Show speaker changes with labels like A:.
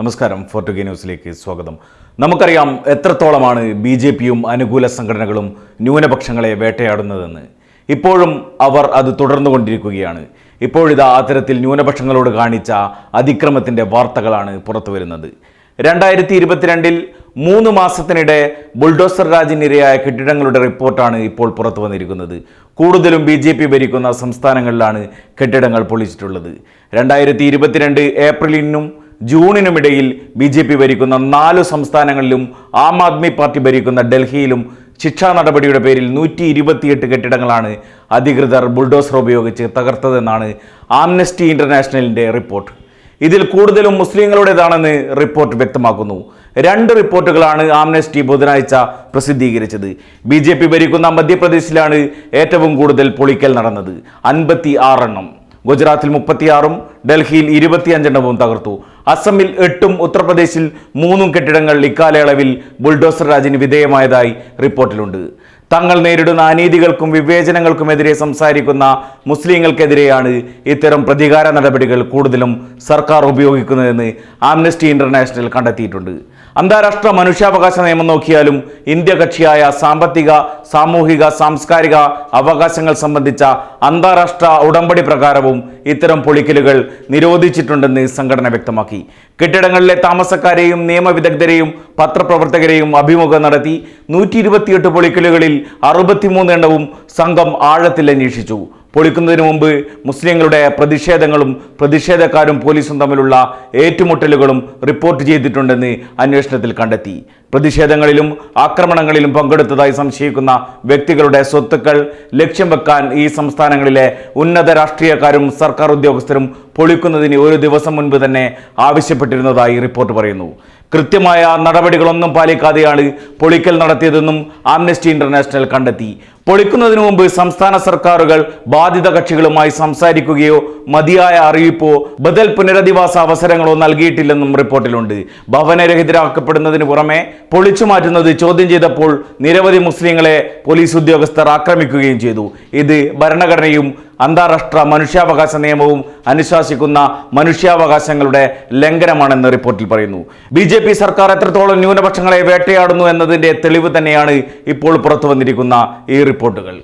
A: നമസ്കാരം ഫോർട്ടുഗേ ന്യൂസിലേക്ക് സ്വാഗതം. നമുക്കറിയാം എത്രത്തോളമാണ് ബി ജെ പിയും അനുകൂല സംഘടനകളും ന്യൂനപക്ഷങ്ങളെ വേട്ടയാടുന്നതെന്ന്. ഇപ്പോഴും അവർ അത് തുടർന്നുകൊണ്ടിരിക്കുകയാണ്. ഇപ്പോഴിതാ അത്തരത്തിൽ ന്യൂനപക്ഷങ്ങളോട് കാണിച്ച അതിക്രമത്തിന്റെ വാർത്തകളാണ് പുറത്തു വരുന്നത് രണ്ടായിരത്തി ഇരുപത്തിരണ്ടിൽ മൂന്ന് മാസത്തിനിടെ ബുൾഡോസർ രാജിനിരയായ കെട്ടിടങ്ങളുടെ റിപ്പോർട്ടാണ് ഇപ്പോൾ പുറത്തു വന്നിരിക്കുന്നത് കൂടുതലും ബി ജെ പി ഭരിക്കുന്ന സംസ്ഥാനങ്ങളിലാണ് കെട്ടിടങ്ങൾ പൊളിച്ചിട്ടുള്ളത്. രണ്ടായിരത്തി ഇരുപത്തിരണ്ട് ഏപ്രിലിനും ജൂണിനുമിടയിൽ ബി ജെ പി ഭരിക്കുന്ന നാല് സംസ്ഥാനങ്ങളിലും ആം ആദ്മി പാർട്ടി ഭരിക്കുന്ന ഡൽഹിയിലും ശിക്ഷാ നടപടിയുടെ പേരിൽ നൂറ്റി ഇരുപത്തിയെട്ട് കെട്ടിടങ്ങളാണ് അധികൃതർ ബുൾഡോസർ ഉപയോഗിച്ച് തകർത്തതെന്നാണ് ആംനസ്റ്റി ഇന്റർനാഷണലിന്റെ റിപ്പോർട്ട്. ഇതിൽ കൂടുതലും മുസ്ലിങ്ങളുടേതാണെന്ന് റിപ്പോർട്ട് വ്യക്തമാക്കുന്നു. രണ്ട് റിപ്പോർട്ടുകളാണ് ആംനസ്റ്റി ബുധനാഴ്ച പ്രസിദ്ധീകരിച്ചത്. ബി ജെ പി ഭരിക്കുന്ന മധ്യപ്രദേശിലാണ് ഏറ്റവും കൂടുതൽ പൊളിക്കൽ നടന്നത്. അൻപത്തി ആറെണ്ണം ഗുജറാത്തിൽ മുപ്പത്തിയാറും ഡൽഹിയിൽ ഇരുപത്തിയഞ്ചെണ്ണവും തകർത്തു. അസമിൽ എട്ടും ഉത്തർപ്രദേശിൽ മൂന്നും കെട്ടിടങ്ങൾ ഇക്കാലയളവിൽ ബുൾഡോസർ രാജിന് വിധേയമായതായി റിപ്പോർട്ടിലുണ്ട്. തങ്ങൾ നേരിടുന്ന അനീതികൾക്കും വിവേചനങ്ങൾക്കുമെതിരെ സംസാരിക്കുന്ന മുസ്ലിങ്ങൾക്കെതിരെയാണ് ഇത്തരം പ്രതികാര നടപടികൾ കൂടുതലും സർക്കാർ ഉപയോഗിക്കുന്നതെന്ന് ആംനസ്റ്റി ഇന്റർനാഷണൽ കണ്ടെത്തിയിട്ടുണ്ട്. അന്താരാഷ്ട്ര മനുഷ്യാവകാശ നിയമം നോക്കിയാലും ഇന്ത്യ കക്ഷിയായ സാമ്പത്തിക സാമൂഹിക സാംസ്കാരിക അവകാശങ്ങൾ സംബന്ധിച്ച അന്താരാഷ്ട്ര ഉടമ്പടി പ്രകാരവും ഇത്തരം പൊളിക്കലുകൾ നിരോധിച്ചിട്ടുണ്ടെന്ന് സംഘടന വ്യക്തമാക്കി. കെട്ടിടങ്ങളിലെ താമസക്കാരെയും നിയമവിദഗ്ധരെയും പത്രപ്രവർത്തകരെയും അഭിമുഖം നടത്തി നൂറ്റി ഇരുപത്തിയെട്ട് പൊളിക്കലുകളിൽ അറുപത്തിമൂന്ന് എണ്ണവും സംഘം ആഴത്തിൽ അന്വേഷിച്ചു. പൊളിക്കുന്നതിന് മുമ്പ് മുസ്ലിങ്ങളുടെ പ്രതിഷേധങ്ങളും പ്രതിഷേധക്കാരും പോലീസും തമ്മിലുള്ള ഏറ്റുമുട്ടലുകളും റിപ്പോർട്ട് ചെയ്തിട്ടുണ്ടെന്ന് അന്വേഷണത്തിൽ കണ്ടെത്തി. പ്രതിഷേധങ്ങളിലും ആക്രമണങ്ങളിലും പങ്കെടുത്തതായി സംശയിക്കുന്ന വ്യക്തികളുടെ സ്വത്തുക്കൾ ലക്ഷ്യം വെക്കാൻ ഈ സംസ്ഥാനങ്ങളിലെ ഉന്നത രാഷ്ട്രീയക്കാരും സർക്കാർ ഉദ്യോഗസ്ഥരും പൊളിക്കുന്നതിന് ഒരു ദിവസം മുൻപ് തന്നെ ആവശ്യപ്പെട്ടിരുന്നതായി റിപ്പോർട്ട് പറയുന്നു. കൃത്യമായ നടപടികളൊന്നും പാലിക്കാതെയാണ് പൊളിക്കൽ നടത്തിയതെന്നും ആംനസ്റ്റി ഇന്റർനാഷണൽ കണ്ടെത്തി. പൊളിക്കുന്നതിന് മുമ്പ് സംസ്ഥാന സർക്കാരുകൾ ബാധിത കക്ഷികളുമായി സംസാരിക്കുകയോ മതിയായ അറിയിപ്പോ ബദൽ പുനരധിവാസ അവസരങ്ങളോ നൽകിയിട്ടില്ലെന്നും റിപ്പോർട്ടിലുണ്ട്. ഭവനരഹിതരാക്കപ്പെടുന്നതിന് പുറമെ പൊളിച്ചു മാറ്റുന്നത് ചോദ്യം ചെയ്തപ്പോൾ നിരവധി മുസ്ലിങ്ങളെ പോലീസ് ഉദ്യോഗസ്ഥർ ആക്രമിക്കുകയും ചെയ്തു. ഇത് ഭരണഘടനയും അന്താരാഷ്ട്ര മനുഷ്യാവകാശ നിയമവും അനുശാസിക്കുന്ന മനുഷ്യാവകാശങ്ങളുടെ ലംഘനമാണെന്ന് റിപ്പോർട്ടിൽ പറയുന്നു. ബി ജെ പി സർക്കാർ എത്രത്തോളം ന്യൂനപക്ഷങ്ങളെ വേട്ടയാടുന്നു എന്നതിന്റെ തെളിവ് തന്നെയാണ് ഇപ്പോൾ പുറത്തു വന്നിരിക്കുന്ന ഈ റിപ്പോർട്ടുകൾ.